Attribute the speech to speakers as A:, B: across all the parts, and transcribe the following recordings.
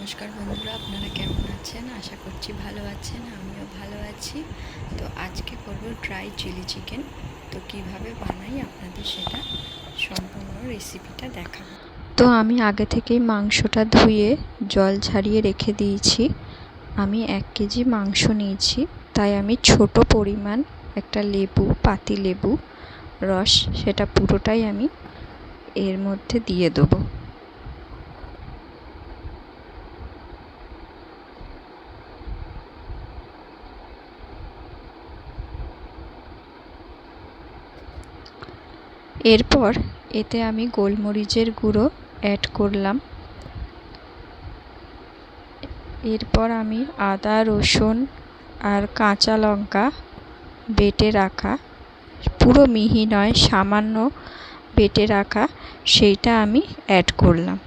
A: নমস্কার বন্ধুরা, আপনারা কেমন আছেন? আশা করছি ভালো আছেন, আমিও ভালো আছি। তো আজকে করব ড্রাই চিলি চিকেন তো কীভাবে বানাই আপনাদের সেটা সম্পূর্ণ রেসিপিটা দেখাবো। তো আমি আগে থেকেই মাংসটা ধুয়ে জল ছাড়িয়ে রেখে দিয়েছি। আমি এক কেজি মাংস নিয়েছি। তাই আমি ছোট পরিমাণ একটা লেবু, পাতি লেবু, রস, সেটা পুরোটাই আমি এর মধ্যে দিয়ে দেবো। এরপর এতে আমি গোলমরিচের গুঁড়ো অ্যাড করলাম। এরপর আমি আদা, রসুন আর কাঁচা লঙ্কা বেটে রাখা, পুরো মিহি নয়, সামান্য বেটে রাখা, সেইটা আমি অ্যাড করলাম।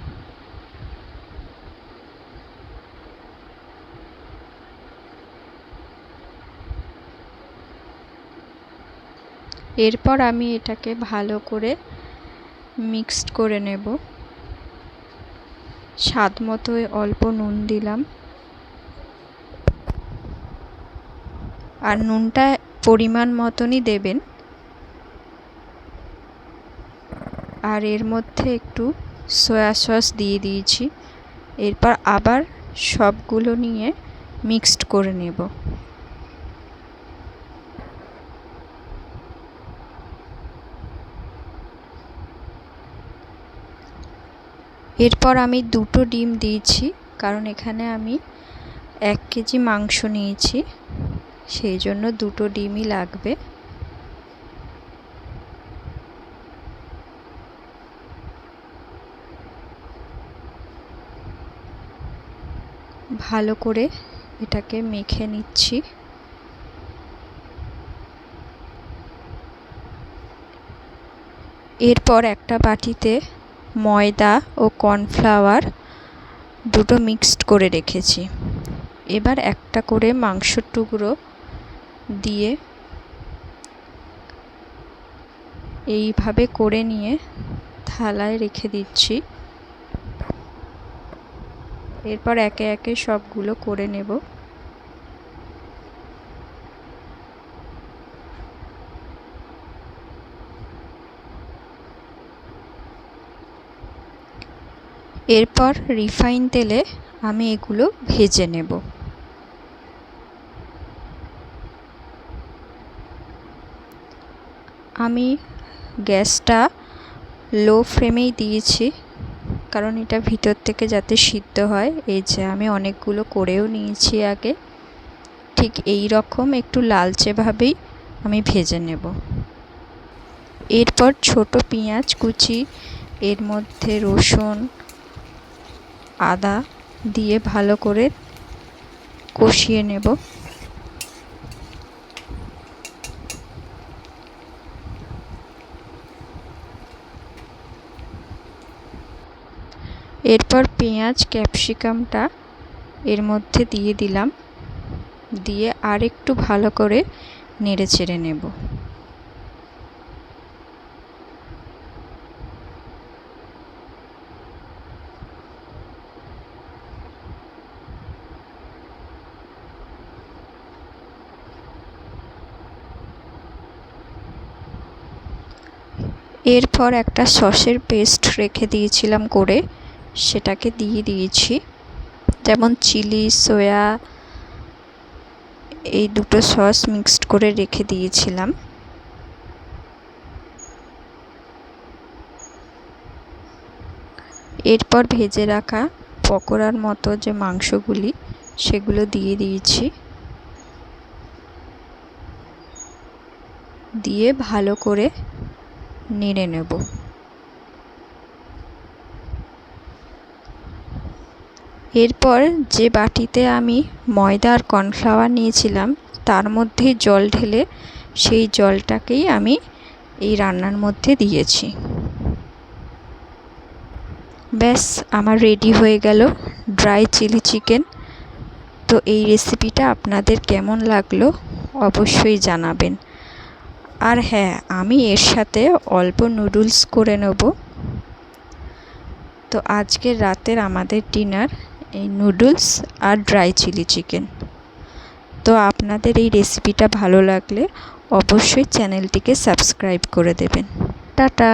A: এরপর আমি এটাকে ভালো করে মিক্সড করে নেব। স্বাদ মতো অল্প নুন দিলাম। আর নুনটা পরিমাণ মতনই দেবেন। আর এর মধ্যে একটু সয়া সস দিয়ে দিয়েছি। এরপর আবার সবগুলো নিয়ে মিক্সড করে নেব। এরপর আমি দুটো ডিম দিয়েছি, কারণ এখানে আমি এক কেজি মাংস নিয়েছি, সেই জন্য দুটো ডিমই লাগবে। ভালো করে এটাকে মেখে নিচ্ছি। এরপর একটা বাটিতে ময়দা ও কর্নফ্লাওয়ার দুটো মিক্সড করে রেখেছি। এবার একটা করে মাংসর টুকরো দিয়ে এইভাবে করে নিয়ে থালায় রেখে দিচ্ছি। এরপর একে একে সবগুলো করে নেব। এরপর রিফাইন তেলে আমি এগুলো ভেজে নেব। আমি গ্যাসটা লো ফ্লেমেই দিয়েছি, কারণ এটা ভিতর থেকে যাতে সিদ্ধ হয়। এই যে আমি অনেকগুলো করেও নিয়েছি আগে। ঠিক এই রকম একটু লালচেভাবেই আমি ভেজে নেব। এরপর ছোট পেঁয়াজ কুচি, এর মধ্যে রসুন আদা দিয়ে ভালো করে কষিয়ে নেব। এরপর পেঁয়াজ, ক্যাপসিকামটা এর মধ্যে দিয়ে দিলাম। দিয়ে আর একটু ভালো করে নেড়ে চেড়ে নেব। এরপর একটা সসের পেস্ট রেখে দিয়েছিলাম করে, সেটাকে দিয়ে দিয়েছি। যেমন চিলি, সয়া, এই দুটো সস মিক্সড করে রেখে দিয়েছিলাম। এরপর ভেজে রাখা পকোড়ার মতো যে মাংসগুলি, সেগুলো দিয়ে দিয়েছি। দিয়ে ভালো করে নেড়ে নেব। এরপর যে বাটিতে আমি ময়দা আর কর্নফ্লাওয়ার নিয়েছিলাম, তার মধ্যে জল ঢেলে সেই জলটাকেই আমি এই রান্নার মধ্যে দিয়েছি। ব্যাস, আমার রেডি হয়ে গেল ড্রাই চিলি চিকেন। তো এই রেসিপিটা আপনাদের কেমন লাগল অবশ্যই জানাবেন। আর হ্যাঁ আমি এর সাথে অল্প নুডলস করে নেব। তো আজকে রাতের আমাদের ডিনার, এই নুডলস আর ড্রাই চিলি চিকেন। তো আপনাদের এই রেসিপিটা ভালো লাগলে অবশ্যই চ্যানেলটিকে সাবস্ক্রাইব করে দেবেন। টাটা!